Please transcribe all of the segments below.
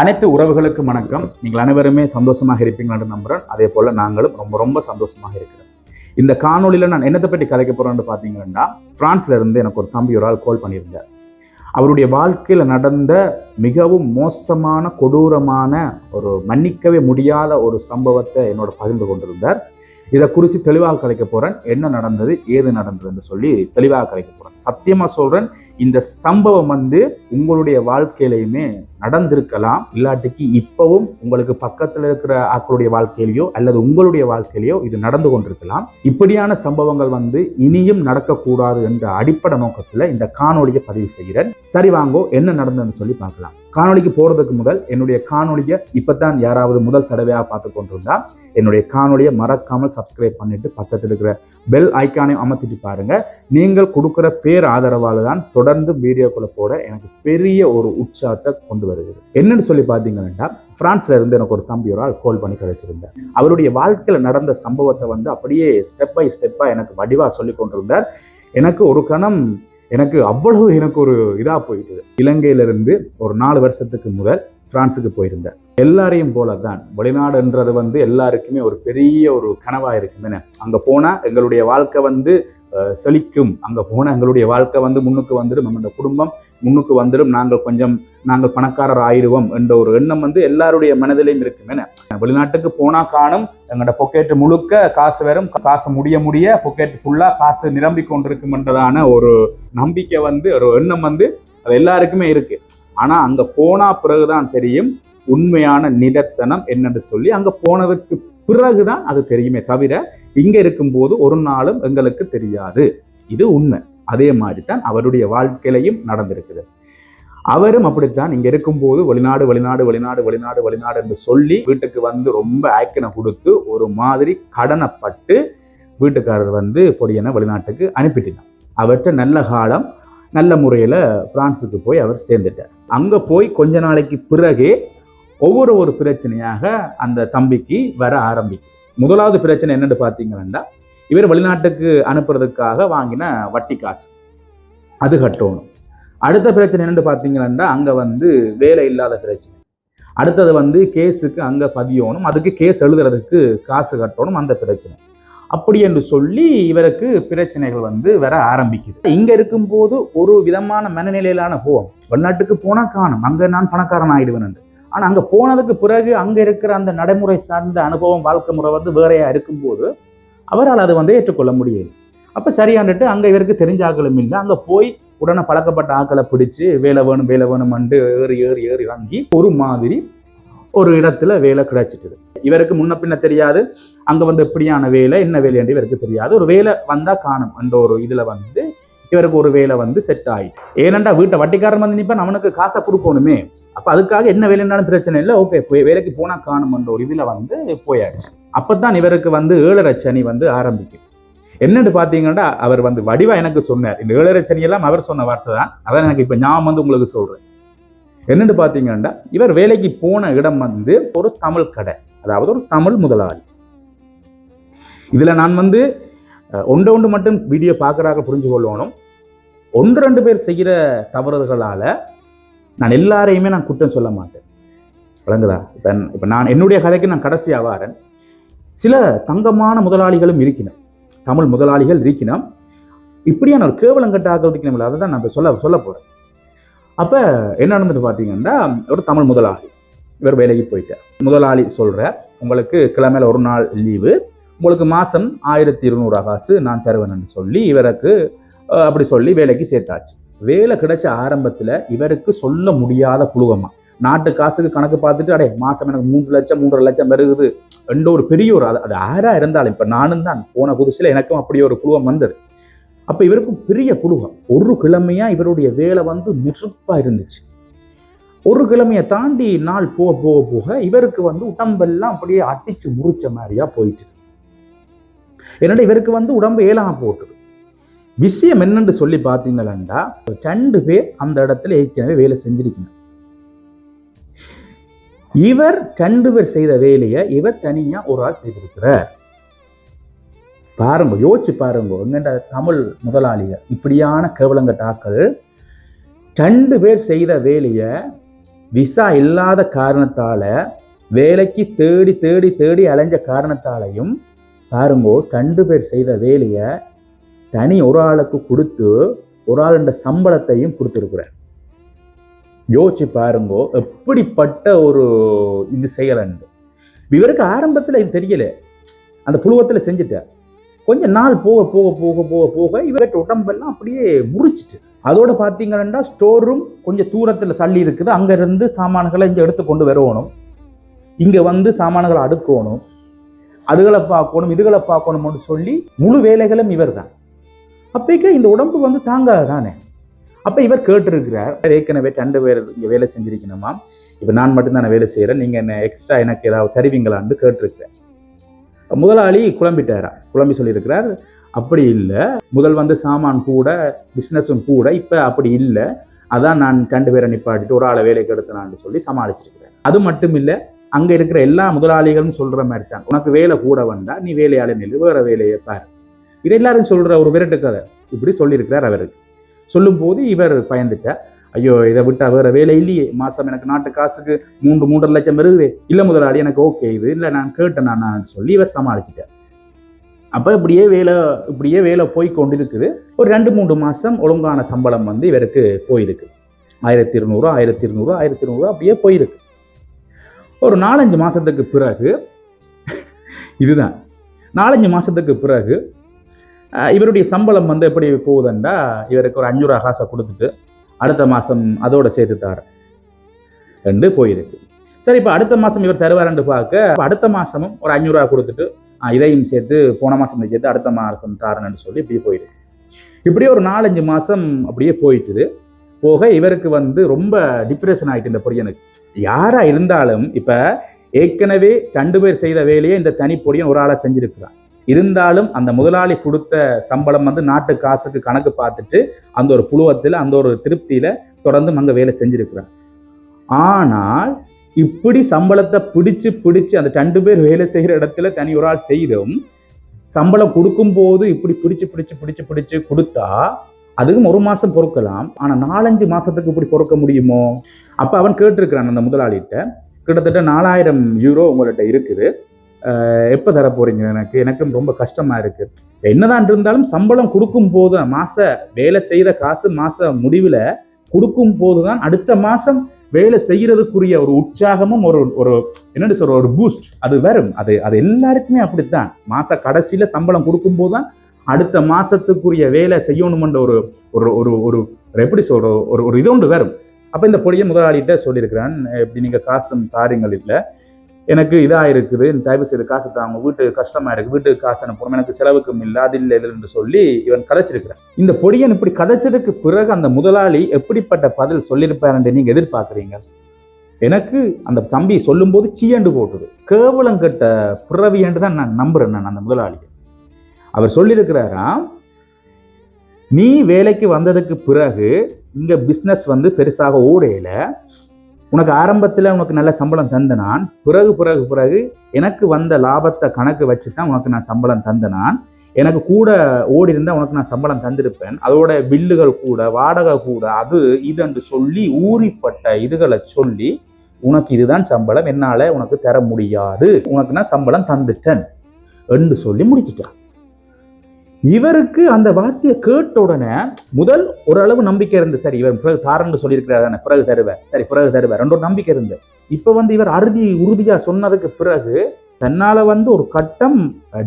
அனைத்து உறவுகளுக்கும் வணக்கம். நீங்கள் அனைவருமே சந்தோஷமாக இருப்பீங்களான்னு என்று அதே போல நாங்களும் ரொம்ப ரொம்ப சந்தோஷமாக இருக்கிறோம். இந்த காணொலியில் நான் என்னத்தை பற்றி கதைக்க போறேன்னு பார்த்தீங்கன்னா பிரான்ஸ்ல இருந்து எனக்கு ஒரு தம்பி ஒரு ஆள் கால் பண்ணியிருந்தார். அவருடைய வாழ்க்கையில் நடந்த மிகவும் மோசமான கொடூரமான ஒரு மன்னிக்கவே முடியாத ஒரு சம்பவத்தை என்னோட பகிர்ந்து கொண்டிருந்தார். இதை குறித்து தெளிவாக கலைக்க போகிறேன் என்ன நடந்தது ஏது நடந்ததுன்னு சொல்லி தெளிவாக கலைக்க போகிறேன் சத்தியமாக சொல்கிறேன் இந்த சம்பவம் வந்து உங்களுடைய வாழ்க்கையிலையுமே நடந்திருக்கலாம். இல்லாட்டிக்கு இப்பவும் உங்களுக்கு பக்கத்தில் இருக்கிற ஆக்களுடைய வாழ்க்கையிலையோ அல்லது உங்களுடைய வாழ்க்கையிலையோ இது நடந்து கொண்டிருக்கலாம். இப்படியான சம்பவங்கள் வந்து இனியும் நடக்கக்கூடாது என்ற அடிப்படை நோக்கத்தில் இந்த காணொலியை பதிவு செய்கிறேன். சரி வாங்கோ என்ன நடந்ததுன்னு சொல்லி பார்க்கலாம். காணொலிக்கு போறதுக்கு முதல் என்னுடைய காணொடியை இப்போ தான் யாராவது முதல் தடவையாக பார்த்து கொண்டிருந்தா என்னுடைய காணொலியை மறக்காமல் சப்ஸ்கிரைப் பண்ணிட்டு பக்கத்தில் இருக்கிற பெல் ஐக்கானை அமர்த்திட்டு பாருங்க. நீங்கள் கொடுக்குற பேர் ஆதரவால் தான் தொடர்ந்து வீடியோக்குள்ள போட எனக்கு பெரிய ஒரு உற்சாகத்தை கொண்டு வருகிறது. என்னன்னு சொல்லி பார்த்தீங்கன்னா பிரான்ஸ்ல இருந்து எனக்கு ஒரு தம்பி ஒரு ஆள் கால் பண்ணி கிடைச்சிருந்தார் அவருடைய வாழ்க்கையில் நடந்த சம்பவத்தை வந்து அப்படியே ஸ்டெப் பை ஸ்டெப்பாக எனக்கு வடிவாக சொல்லி கொண்டிருந்தார். எனக்கு ஒரு கணம் எனக்கு அவ்வளவு எனக்கு ஒரு இதாக போயிட்டுது. இலங்கையிலிருந்து ஒரு நாலு வருஷத்துக்கு முதல் பிரான்ஸுக்கு போயிருந்தேன். எல்லாரையும் போல தான் வெளிநாடுன்றது வந்து எல்லாருக்குமே ஒரு பெரிய ஒரு கனவாக இருக்குமே அங்கே போனால் எங்களுடைய வாழ்க்கை வந்து செழிக்கும். அங்கே போனால் எங்களுடைய வாழ்க்கை வந்து முன்னுக்கு வந்துடும். நம்மளோட குடும்பம் முன்னுக்கு வந்துடும். நாங்கள் கொஞ்சம் நாங்கள் பணக்காரர் ஆயிடுவோம் என்ற ஒரு எண்ணம் வந்து எல்லாருடைய மனதிலையும் இருக்குமே வெளிநாட்டுக்கு போனா காணும். எங்களோட பொக்கெட் முழுக்க காசு வரும். காசு முடிய முடிய பொக்கெட் ஃபுல்லா காசு நிரம்பி கொண்டிருக்கும்ன்றதான ஒரு நம்பிக்கை வந்து ஒரு எண்ணம் வந்து அது எல்லாருக்குமே இருக்கு. ஆனா அங்க போனா பிறகுதான் தெரியும் உண்மையான நிதர்சனம் என்னென்று சொல்லி. அங்க போனதுக்கு பிறகுதான் அது தெரியுமே தவிர இங்க இருக்கும்போது ஒரு நாளும் எங்களுக்கு தெரியாது. இது உண்மை. அதே மாதிரி தான் அவருடைய வாழ்க்கையிலையும் நடந்திருக்குது. அவரும் அப்படித்தான் இங்கே இருக்கும்போது வெளிநாடு வெளிநாடு வெளிநாடு வெளிநாடு வெளிநாடு என்று சொல்லி வீட்டுக்கு வந்து ரொம்ப ஆக்கினை கொடுத்து ஒரு மாதிரி கடனப்பட்டு வீட்டுக்காரர் வந்து பொடியனை வெளிநாட்டுக்கு அனுப்பிட்டினார் அவர்கிட்ட நல்ல காலம் நல்ல முறையில் ஃப்ரான்ஸுக்கு போய் அவர் சேர்ந்துட்டார். அங்கே போய் கொஞ்ச நாளைக்கு பிறகே ஒவ்வொரு ஒரு பிரச்சனையாக அந்த தம்பிக்கு வர ஆரம்பிக்கும் முதலாவது பிரச்சனை என்னென்னு பார்த்தீங்கன்னா இவர் வெளிநாட்டுக்கு அனுப்புறதுக்காக வாங்கின வட்டி காசு. அது கட்டணும். அடுத்த பிரச்சனை என்னென்னு பார்த்தீங்கன்னா அங்கே வந்து வேலை இல்லாத பிரச்சனை. அடுத்தது வந்து கேஸுக்கு அங்கே பதியணும் அதுக்கு கேஸ் எழுதுறதுக்கு காசு கட்டணும் அந்த பிரச்சனை. அப்படி என்று சொல்லி இவருக்கு பிரச்சனைகள் வந்து வர ஆரம்பிக்குது. இங்கே இருக்கும்போது ஒரு விதமான மனநிலையிலான போவோம் வெளிநாட்டுக்கு போனால் காணும். அங்கே நான் பணக்காரன் ஆகிடுவேன் என்று. அங்கே போனதுக்கு பிறகு அங்கே இருக்கிற அந்த நடைமுறை சார்ந்த அனுபவம் வாழ்க்கை முறை வந்து வேறையாக இருக்கும்போது அவரால் அதை வந்து ஏற்றுக்கொள்ள முடியாது அப்போ சரியாண்டுட்டு அங்கே இவருக்கு தெரிஞ்ச ஆக்களும் இல்லை. அங்கே போய் உடனே பழக்கப்பட்ட ஆக்களை பிடிச்சி வேலை வேணும் வேலை வேணும்னு ஏறி ஏறி ஏறி வாங்கி ஒரு மாதிரி ஒரு இடத்துல வேலை கிடைச்சிட்டுது. இவருக்கு முன்ன பின்ன தெரியாது. அங்கே வந்து எப்படியான வேலை என்ன வேலை இவருக்கு தெரியாது. ஒரு வேலை வந்தால் காணும் என்ற ஒரு இதில் வந்து இவருக்கு ஒரு வேலை வந்து செட் ஆயிட்டு. ஏனண்டா வீட்டை வட்டிக்காரன் வந்து நிற்பேன் அவனுக்கு காசை கொடுக்கணுமே. அப்போ அதுக்காக என்ன வேலைன்னாலும் பிரச்சனை இல்லை. ஓகே போய் வேலைக்கு போனால் காணும் அந்த ஒரு இதில் வந்து போயாச்சு. அப்பதான் இவருக்கு வந்து ஏழரை சனி வந்து ஆரம்பிக்கும் என்னென்னு பார்த்தீங்கன்னா அவர் வந்து வடிவா எனக்கு சொன்னார். இந்த ஏழரை சனியெல்லாம் அவர் சொன்ன வார்த்தை தான். அதான் எனக்கு இப்போ ஞாபகம் வந்து உங்களுக்கு சொல்கிறேன் என்னென்னு பார்த்தீங்கன்னா இவர் வேலைக்கு போன இடம் வந்து ஒரு தமிழ் கடை. அதாவது ஒரு தமிழ் முதலாளி. இதில் நான் வந்து ஒன்று ஒன்று மட்டும் வீடியோ பார்க்குறாங்க புரிஞ்சு கொள்ளணும். ஒன்று ரெண்டு பேர் செய்கிற தவறுகளால் நான் எல்லாரையுமே நான் குற்றம் சொல்ல மாட்டேன். விளங்குதா? இப்போ இப்போ நான் என்னுடைய கதைக்கு நான் கடைசியாக வாரேன். சில தங்கமான முதலாளிகளும் இருக்கணும் தமிழ் முதலாளிகள் இருக்கணும் இப்படியான ஒரு கேவலங்கட்ட ஆக்கள் இருக்கணும் அதை தான் நம்ம சொல்ல சொல்ல போகிறேன் அப்போ என்ன நடந்துட்டு பார்த்தீங்கன்னா ஒரு தமிழ் முதலாளி இவர் வேலைக்கு போயிட்டார். முதலாளி சொல்கிற உங்களுக்கு கிழமையில ஒரு நாள் லீவு. உங்களுக்கு மாதம் ஆயிரத்தி இருநூறு காசு நான் தருவேன்னு சொல்லி இவருக்கு அப்படி சொல்லி வேலைக்கு சேர்த்தாச்சு. வேலை கிடைச்ச ஆரம்பத்தில் இவருக்கு சொல்ல முடியாத புழுகமாக நாட்டு காசுக்கு கணக்கு பார்த்துட்டு அடே மாதம் எனக்கு மூன்று லட்சம் மூன்றரை லட்சம் வருகுது. என்ற ஒரு பெரிய ஒரு அது அது ஆறா இருந்தாலும் இப்போ நானும் தான் போன புதுசில் எனக்கும் அப்படியே ஒரு குழுவம் வந்தது. அப்போ இவருக்கும் பெரிய குழுவம். ஒரு கிழமையா இவருடைய வேலை வந்து நெருப்பாக இருந்துச்சு. ஒரு கிழமையை தாண்டி நாள் போக போக போக இவருக்கு வந்து உடம்பெல்லாம் அப்படியே அடிச்சு முறிச்ச மாதிரியா போயிட்டு என்னடா இவருக்கு வந்து உடம்பு ஏலாம போட்டுது. விஷயம் என்னன்னு சொல்லி பார்த்தீங்களா ரெண்டு பேர் அந்த இடத்துல ஏற்கனவே வேலை செஞ்சிருக்கணும் இவர் கண்டுவர் பேர் செய்த வேலையை இவர் தனியா ஒரு ஆள் செய்திருக்கிறார். பாருங்க யோசிச்சு பாருங்க எங்கண்ட தமிழ் முதலாளிகள் இப்படியான கேவலங்கட்டாக்கள் ரெண்டு பேர் செய்த வேலையை விசா இல்லாத காரணத்தால வேலைக்கு தேடி தேடி தேடி அலைஞ்ச காரணத்தாலையும் பாருங்கோ ரெண்டு பேர் செய்த வேலையை தனி ஒரு ஆளுக்கு கொடுத்து ஒரு ஆளுடைய சம்பளத்தையும் கொடுத்துருக்குறார். யோசிச்சு பாருங்கோ எப்படிப்பட்ட ஒரு இது செயலண்டு இவருக்கு ஆரம்பத்தில் இது தெரியல. அந்த புழுவத்தில் செஞ்சுட்டார் கொஞ்சம் நாள் போக போக போக போக போக இவர்கிட்ட உடம்பெல்லாம் அப்படியே முறிச்சிட்டு. அதோட பார்த்தீங்கன்னா ஸ்டோர் ரூம் கொஞ்சம் தூரத்தில் தள்ளி இருக்குது. அங்கேருந்து சாமான்களை இங்கே எடுத்து கொண்டு வரணும். இங்கே வந்து சாமான்களை அடுக்கணும். அதுகளை பார்க்கணும் இதுகளை பார்க்கணும்னு சொல்லி முழு வேலைகளும் இவர் தான் அப்போக்கே இந்த உடம்பு வந்து தாங்காது தானே? அப்போ இவர் கேட்டிருக்கிறார் ஏற்கனவே ரெண்டு பேர் இங்கே வேலை செஞ்சிருக்கணுமா? இப்போ நான் மட்டும்தான் வேலை செய்கிறேன் நீங்கள் என்ன எக்ஸ்ட்ரா எனக்கு ஏதாவது தருவீங்களான்னு கேட்டிருக்கிறேன் முதலாளி குழம்பிட்டாரா? குழம்பி சொல்லியிருக்கிறார் அப்படி இல்லை. முதல் வந்து சாமான் கூட பிஸ்னஸும் கூட இப்போ அப்படி இல்லை. அதான் நான் ரெண்டு பேரை நிப்பாட்டிட்டு ஒரு ஆளை வேலைக்கு எடுத்தனான்னு சொல்லி சமாளிச்சிருக்கிறேன் அது மட்டும் இல்லை அங்கே இருக்கிற எல்லா முதலாளிகளும் சொல்கிற மாதிரி தான். உனக்கு வேலை கூட வந்தால் நீ வேலையாள நில்லு வேற வேலையை பாரு. இது எல்லாரும் சொல்கிற ஒரு விரட்டு கதை இப்படி சொல்லியிருக்கிறார் அவருக்கு. சொல்லும்போது இவர் பயந்துட்டார். ஐயோ இதை விட்டா வேற வேலை இல்லையே. மாசம் எனக்கு நாட்டு காசுக்கு மூன்று மூன்றரை லட்சம் வருது. இல்லை முதலாளி எனக்கு ஓகே இது இல்லை நான் கேட்டேன் நான் சொல்லி இவர் சமாளிச்சிட்டார். அப்போ இப்படியே வேலை இப்படியே வேலை போய் கொண்டிருக்குது. ஒரு ரெண்டு மூன்று மாதம் ஒழுங்கான சம்பளம் வந்து இவருக்கு போயிருக்கு. ஆயிரத்தி இருநூறு ஆயிரத்தி இருநூறு ஆயிரத்தி இருநூறு அப்படியே போயிருக்கு. ஒரு நாலஞ்சு மாதத்துக்கு பிறகு இதுதான். நாலஞ்சு மாதத்துக்கு பிறகு இவருடைய சம்பளம் வந்து எப்படி போகுதுண்டா? இவருக்கு ஒரு அஞ்சூறு காசை கொடுத்துட்டு அடுத்த மாதம் அதோடு சேர்த்து தார ரெண்டு போயிருக்கு. சரி இப்போ அடுத்த மாதம் இவர் தருவாருன்னு பார்க்க அடுத்த மாதமும் ஒரு அஞ்சூறுரூவா கொடுத்துட்டு இதையும் சேர்த்து போன மாதம் சேர்த்து அடுத்த மாதம் தாரணும்னு சொல்லி இப்படி போயிருக்கு. இப்படியே ஒரு நாலஞ்சு மாதம் அப்படியே போயிட்டுது. போக இவருக்கு வந்து ரொம்ப டிப்ரெஷன் ஆகிட்டு இந்த பொடியனுக்கு யாராக இருந்தாலும் இப்போ ஏற்கனவே ரெண்டு பேர் செய்த வேலையை இந்த தனி பொடியன் ஒரு ஆளாக செஞ்சுருக்குறான். இருந்தாலும் அந்த முதலாளி கொடுத்த சம்பளம் வந்து நாட்டு காசுக்கு கணக்கு பார்த்துட்டு அந்த ஒரு புழுவத்தில் அந்த ஒரு திருப்தியில் தொடர்ந்து அங்கே வேலை செஞ்சிருக்கிறான் ஆனால் இப்படி சம்பளத்தை பிடிச்சு பிடிச்சு அந்த ரெண்டு பேர் வேலை செய்கிற இடத்துல தனி ஒரு ஆள் செய்தும் சம்பளம் கொடுக்கும்போது இப்படி பிடிச்சு பிடிச்சு பிடிச்சு பிடிச்சு கொடுத்தா அதுக்கும் ஒரு மாதம் பொறுக்கலாம். ஆனால் நாலஞ்சு மாதத்துக்கு இப்படி பொறுக்க முடியுமோ? அப்போ அவன் கேட்டிருக்கிறான் அந்த முதலாளிகிட்ட. கிட்டத்தட்ட நாலாயிரம் யூரோ உங்கள்கிட்ட இருக்குது. எப்போ தர போறீங்க? எனக்கு எனக்கும் ரொம்ப கஷ்டமா இருக்கு. என்னதான் இருந்தாலும் சம்பளம் கொடுக்கும் போது மாச வேலை செய்த காசு மாச முடிவில் கொடுக்கும் போது தான் அடுத்த மாதம் வேலை செய்கிறதுக்குரிய ஒரு உற்சாகமும் ஒரு ஒரு என்னன்னு சொல்ற ஒரு பூஸ்ட் அது வரும். அது அது எல்லாருக்குமே அப்படித்தான். மாச கடைசியில் சம்பளம் கொடுக்கும் போதுதான் அடுத்த மாசத்துக்குரிய வேலை செய்யணுமென்ற ஒரு ஒரு ஒரு ஒரு எப்படி சொல்ற ஒரு ஒரு இது ஒன்று வரும். அப்போ இந்த பொடியை முதலாளிகிட்ட சொல்லியிருக்கிறான் இப்படி நீங்கள் காசும் தாருங்கள் இல்லை. எனக்கு இதாக இருக்குது தயவு செய்து காசு தாங்க வீட்டு கஷ்டமாக இருக்குது வீட்டுக்கு காசு அனுப்புறோம் எனக்கு செலவுக்கும் இல்லை அது இல்லை இதுன்னு சொல்லி இவன் கதைச்சிருக்கிறான். இந்த பொடியன் இப்படி கதைச்சதுக்கு பிறகு அந்த முதலாளி எப்படிப்பட்ட பதில் சொல்லியிருப்பாருன்னு நீங்கள் எதிர்பார்க்குறீங்க? எனக்கு அந்த தம்பி சொல்லும்போது சீயண்டு போட்டுது. கேவலம் கட்ட பிறவியண்டு தான் நான் நம்புகிறேன் நான் அந்த முதலாளி அவர் சொல்லியிருக்கிறாராம் நீ வேலைக்கு வந்ததுக்கு பிறகு இங்கே பிஸ்னஸ் வந்து பெருசாக ஓடையில உனக்கு ஆரம்பத்தில் உனக்கு நல்ல சம்பளம் தந்த நான் பிறகு பிறகு பிறகு எனக்கு வந்த லாபத்தை கணக்கு வச்சு தான் உனக்கு நான் சம்பளம் தந்த நான் எனக்கு கூட ஓடி இருந்தால் உனக்கு நான் சம்பளம் தந்திருப்பேன். அதோட பில்லுகள் கூட வாடகை கூட அது இதுன்னு சொல்லி ஊறிப்பட்ட இதுகளை சொல்லி உனக்கு இதுதான் சம்பளம். என்னால் உனக்கு தர முடியாது. உனக்கு நான் சம்பளம் தந்துட்டேன் என்று சொல்லி முடிச்சிட்டான். இவருக்கு அந்த வார்த்தையை கேட்ட உடனே முதல் ஓரளவு நம்பிக்கை இருந்து சரி இவர் பிறகு தாரன்னு சொல்லியிருக்கிறாரு பிறகு தருவேன் சரி பிறகு தருவேன் ரெண்டு நம்பிக்கை இருந்து இப்போ வந்து இவர் அறுதி உறுதியாக சொன்னதுக்கு பிறகு தன்னால் வந்து ஒரு கட்டம்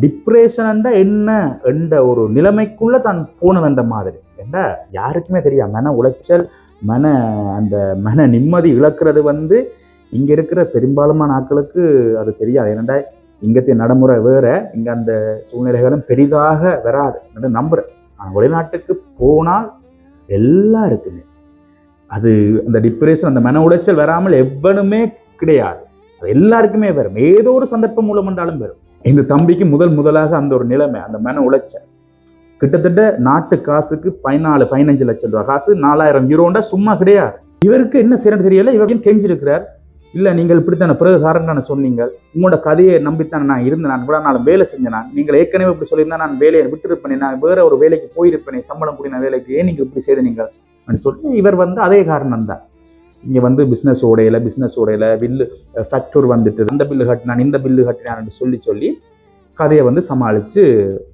டிப்ரெஷன் என்ன என்ற ஒரு நிலைமைக்குள்ள தான் போனதுன்ற மாதிரி. ஏண்டா யாருக்குமே தெரியாது. மன உளைச்சல் மன அந்த மன நிம்மதி இழக்கிறது வந்து இங்கே இருக்கிற பெரும்பாலுமான ஆட்களுக்கு அது தெரியாது. ஏனண்டா இங்கத்திய நடைமுறை வேற இங்க அந்த சூழ்நிலைகளும் பெரிதாக வராது என்று நம்புறேன். ஆனால் வெளிநாட்டுக்கு போனால் எல்லாம் இருக்குது அது அந்த டிப்ரெஷன் அந்த மன உளைச்சல் வராமல் எவனுமே கிடையாது. அது எல்லாருக்குமே வரும். ஏதோ ஒரு சந்தர்ப்பம் மூலம் என்றாலும் வரும். இந்த தம்பிக்கு முதல் முதலாக அந்த ஒரு நிலைமை அந்த மன உளைச்சல். கிட்டத்தட்ட நாட்டு காசுக்கு பதினாலு பதினஞ்சு லட்சம் ரூபாய் காசு நாலாயிரம் யூரோண்டா சும்மா கிடையாது. இவருக்கு என்ன செய்யறது தெரியல. இவருக்கு கெஞ்சிருக்கிறார்? இல்லை நீங்கள் இப்படித்தான பிறகு காரணம் சொன்னீங்க? உங்களோட கதையை நம்பித்தானே நான் இருந்தேன். நான் இவ்வளவு நாள் வேலை செஞ்சேன் நான். நீங்கள் ஏற்கனவே இப்படி சொல்லியிருந்தா நான் வேலையை விட்டுருப்பேன் நான் வேற ஒரு வேலைக்கு போயிருப்பேனே சம்பளம் கூடின வேலைக்கு ஏன் நீங்கள் இப்படி செய்த நீங்கள்? அப்படின்னு சொல்லி இவர் வந்து அதே காரணம் தான். இங்கே வந்து பிஸ்னஸ் உடையில பிஸ்னஸ் உடையில பில்லு ஃபேக்டர் வந்துட்டு அந்த பில்லு கட்டினான் இந்த பில்லு கட்டினான்னு சொல்லி சொல்லி கதையை வந்து சமாளித்து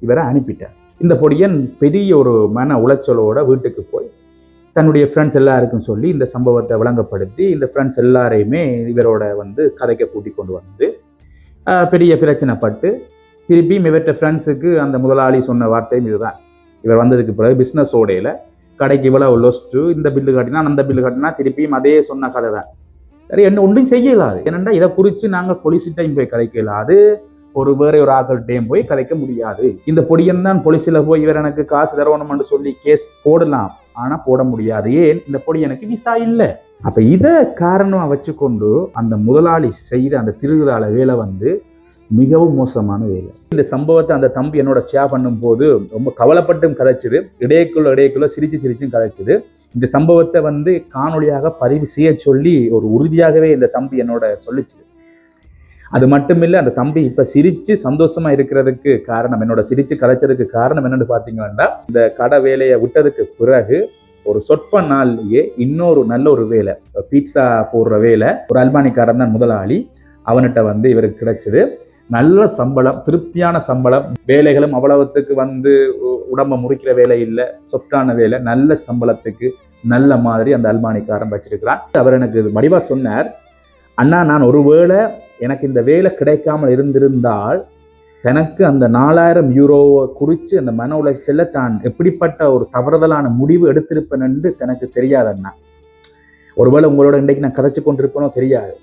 இவரை அனுப்பிட்டார். இந்த பொடியன் பெரிய ஒரு மன உளைச்சலோட வீட்டுக்கு போய் தன்னுடைய ஃப்ரெண்ட்ஸ் எல்லாருக்கும் சொல்லி இந்த சம்பவத்தை விளங்கப்படுத்தி இந்த ஃப்ரெண்ட்ஸ் எல்லாரையுமே இவரோட வந்து கதைக்க கூட்டி கொண்டு வந்து பெரிய பிரச்சனைப்பட்டு திருப்பியும் இவர்கிட்ட ஃப்ரெண்ட்ஸுக்கு அந்த முதலாளி சொன்ன வார்த்தையும் இதுதான். இவர் வந்ததுக்கு பிறகு பிஸ்னஸ் ஓடையில் கடைக்கு இவ்வளவு லொஸ்ட்டு இந்த பில்லு காட்டினா அந்த பில்லு காட்டினா திருப்பியும் அதே சொன்ன கதை தான் சரி என்ன ஒன்றும் செய்ய இயலாது இதை குறித்து நாங்கள் போலீஸ்கிட்டையும் போய் கதைக்க இயலாது ஒரு வேற ஒரு ஆக்கள்கிட்டையும் போய் கதைக்க முடியாது. இந்த பொடியன் தான் போலீஸில் போய் இவர் எனக்கு காசு தரணும்னு சொல்லி கேஸ் போடலாம். ஆனால் போட முடியாது. ஏன்? இந்த பொடியனுக்கு விசா இல்லை. அப்ப இதை காரணமாக வச்சுக்கொண்டு அந்த முதலாளி செய்த அந்த திருவிழால வேலை வந்து மிகவும் மோசமான வேலை. இந்த சம்பவத்தை அந்த தம்பி என்னோட ஷேர் பண்ணும்போது ரொம்ப கவலைப்பட்டும் கதைச்சிது. இடையக்குள்ள இடையக்குள்ள சிரிச்சு சிரிச்சும் கதைச்சிது. இந்த சம்பவத்தை வந்து காணொலியாக பதிவு செய்ய சொல்லி ஒரு உறுதியாகவே இந்த தம்பி என்னோட சொல்லிச்சு அது மட்டுமில்லை அந்த தம்பி இப்போ சிரித்து சந்தோஷமாக இருக்கிறதுக்கு காரணம் என்னோட சிரித்து கலைச்சதுக்கு காரணம் என்னென்னு பார்த்தீங்கன்னா இந்த கடை வேலையை விட்டதுக்கு பிறகு ஒரு சொற்ப நாள்லயே இன்னொரு நல்ல ஒரு வேலை பீட்சா போடுற வேலை ஒரு அல்பானிக்காரன் தான் முதலாளி அவன்கிட்ட வந்து இவருக்கு கிடைச்சது. நல்ல சம்பளம் திருப்தியான சம்பளம் வேலைகளும் அவ்வளவுத்துக்கு வந்து உடம்பை உடம்ப முறிக்கிற வேலை இல்லை சொஃப்டான வேலை நல்ல சம்பளத்துக்கு நல்ல மாதிரி அந்த அல்பானிக்காரன் வச்சிருக்கிறான். அவர் எனக்கு இது வடிவா சொன்னார் அண்ணா நான் ஒருவேளை எனக்கு இந்த வேலை கிடைக்காமல் இருந்திருந்தால் தனக்கு அந்த நாலாயிரம் யூரோவை குறித்து அந்த மன உளைச்சல்ல தான் எப்படிப்பட்ட ஒரு தவறுதலான முடிவு எடுத்திருப்பேன் என்று தனக்கு தெரியாது அண்ணா. ஒருவேளை உங்களோட இன்றைக்கு நான் கதைச்சு கொண்டிருப்பேனோ தெரியாது.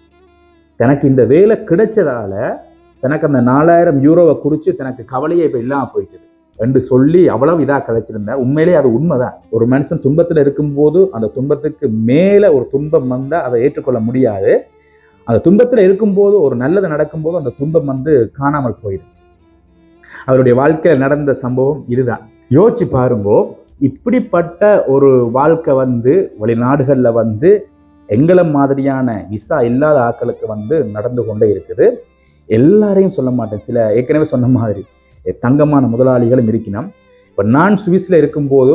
தனக்கு இந்த வேலை கிடைச்சதால தனக்கு அந்த நாலாயிரம் யூரோவை குறித்து தனக்கு கவலையே இப்போ இல்லாமல் போயிட்டுது. என்று சொல்லி அவ்வளவு இதாக கதைச்சிருந்தேன் உண்மையிலே அது உண்மைதான். ஒரு மனுஷன் துன்பத்தில் இருக்கும்போது அந்த துன்பத்துக்கு மேலே ஒரு துன்பம் வந்தால் அதை ஏற்றுக்கொள்ள முடியாது. அந்த துன்பத்தில் இருக்கும்போது ஒரு நல்லது நடக்கும்போது அந்த துன்பம் வந்து காணாமல் போயிடும். அவருடைய வாழ்க்கையில் நடந்த சம்பவம் இதுதான். யோசிச்சு பாருங்கோ இப்படிப்பட்ட ஒரு வாழ்க்கை வந்து வெளிநாடுகளில் வந்து எங்களை மாதிரியான விசா இல்லாத ஆட்களுக்கு வந்து நடந்து கொண்டே இருக்குது. எல்லாரையும் சொல்ல மாட்டேன். சில ஏற்கனவே சொன்ன மாதிரி தங்கமான முதலாளிகளும் இருக்கணும் இப்போ நான் சுவிஸில் இருக்கும்போது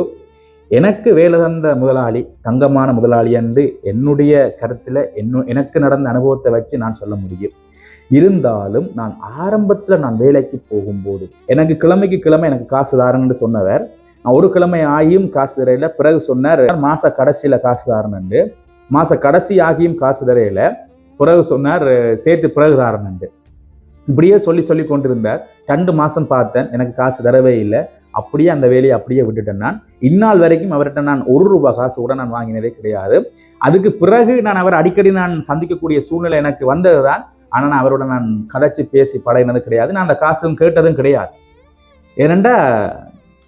எனக்கு வேலை தந்த முதலாளி தங்கமான முதலாளி என்று என்னுடைய கருத்தில் என்ன எனக்கு நடந்த அனுபவத்தை வச்சு நான் சொல்ல முடியும். இருந்தாலும் நான் ஆரம்பத்தில் நான் வேலைக்கு போகும்போது எனக்கு கிழமைக்கு கிழமை எனக்கு காசு தாரன்னு சொன்னவர். நான் ஒரு கிழமை ஆகியும் காசு தரையில் பிறகு சொன்னார் மாத கடைசியில் காசு தாரணுண்டு மாத கடைசி ஆகியும் காசு தரையில் பிறகு சொன்னார் சேர்த்து பிறகு தாரணுண்டு இப்படியே சொல்லி சொல்லி கொண்டிருந்தார். ரெண்டு மாதம் பார்த்தேன் எனக்கு காசு தரவே இல்லை. அப்படியே அந்த வேலையை அப்படியே விட்டுட்டேன் நான். இந்நாள் வரைக்கும் அவர்கிட்ட நான் ஒரு ரூபாய் காசு கூட நான் வாங்கினதே கிடையாது. அதுக்கு பிறகு நான் அவர் அடிக்கடி நான் சந்திக்கக்கூடிய சூழ்நிலை எனக்கு வந்தது தான் ஆனால் நான் அவரோட நான் கதைச்சு பேசி பழகினது கிடையாது. நான் அந்த காசும் கேட்டதும் கிடையாது. ஏனெண்டா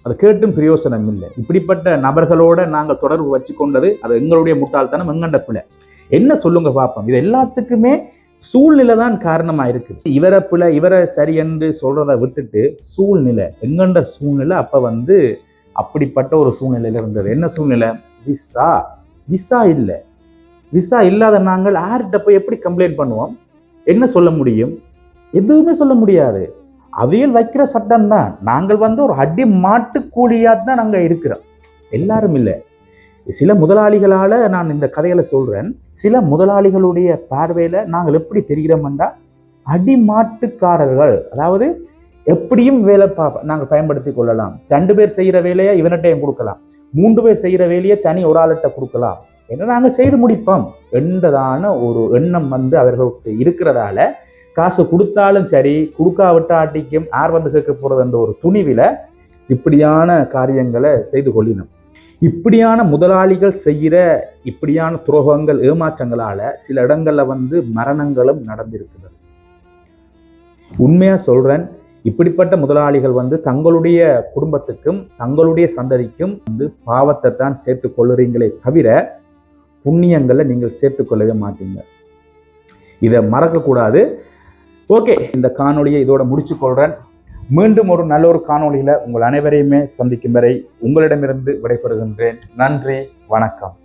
அது கேட்டும் பிரயோசனம் இல்லை. இப்படிப்பட்ட நபர்களோட நாங்கள் தொடர்பு வச்சு கொண்டது அது எங்களுடைய முட்டாள்தனம் எங்கண்ட பிள்ளை என்ன சொல்லுங்க பார்ப்போம் இது எல்லாத்துக்குமே சூழ்நிலை தான் காரணமாக இருக்குது. இவரை பிள்ளை இவரை சரி என்று சொல்கிறத விட்டுட்டு சூழ்நிலை. எங்கண்ட சூழ்நிலை? அப்போ வந்து அப்படிப்பட்ட ஒரு சூழ்நிலையில் இருந்தது. என்ன சூழ்நிலை? விசா. விசா இல்லை. விசா இல்லாத நாங்கள் யார்கிட்ட போய் எப்படி கம்ப்ளைண்ட் பண்ணுவோம்? என்ன சொல்ல முடியும்? எதுவுமே சொல்ல முடியாது. அவியல் வைக்கிற சட்டம் தான். நாங்கள் வந்து ஒரு அடி மாட்டு கூலியாக தான் நாங்கள் இருக்கிறோம். எல்லாரும் இல்லை. சில முதலாளிகளால் நான் இந்த கதைகளை சொல்கிறேன் சில முதலாளிகளுடைய பார்வையில் நாங்கள் எப்படி தெரிகிறோம்டா அடிமாட்டுக்காரர்கள் அதாவது எப்படியும் வேலை பா நாங்கள் பயன்படுத்தி கொள்ளலாம். ரெண்டு பேர் செய்கிற வேலையை இவன்கிட்டையும் கொடுக்கலாம். மூன்று பேர் செய்கிற வேலையை தனி ஒரு ஆள்கிட்ட கொடுக்கலாம் என்ன நாங்கள் செய்து முடிப்போம் என்றதான ஒரு எண்ணம் வந்து அவர்களுக்கு இருக்கிறதால காசு கொடுத்தாலும் சரி கொடுக்காவிட்டாட்டிக்கும் யார் வந்து கேட்க போகிறது என்ற ஒரு துணிவில் இப்படியான காரியங்களை செய்து கொள்ளினோம். இப்படியான முதலாளிகள் செய்கிற இப்படியான துரோகங்கள் ஏமாற்றங்களால சில இடங்கள்ல வந்து மரணங்களும் நடந்திருக்கிறது. உண்மையா சொல்றேன் இப்படிப்பட்ட முதலாளிகள் வந்து தங்களுடைய குடும்பத்துக்கும் தங்களுடைய சந்ததிக்கும் வந்து பாவத்தை தான் சேர்த்து கொள்ளுறீங்களே தவிர புண்ணியங்களை நீங்கள் சேர்த்து கொள்ளவே மாட்டீங்க. இதை மறக்கக்கூடாது. ஓகே இந்த காணொலியை இதோட முடிச்சு கொள்றேன். மீண்டும் ஒரு நல்ல ஒரு காணொளியில் உங்கள் அனைவரையுமே சந்திக்கும் வரை உங்களிடமிருந்து விடைபெறுகின்றேன். நன்றி வணக்கம்.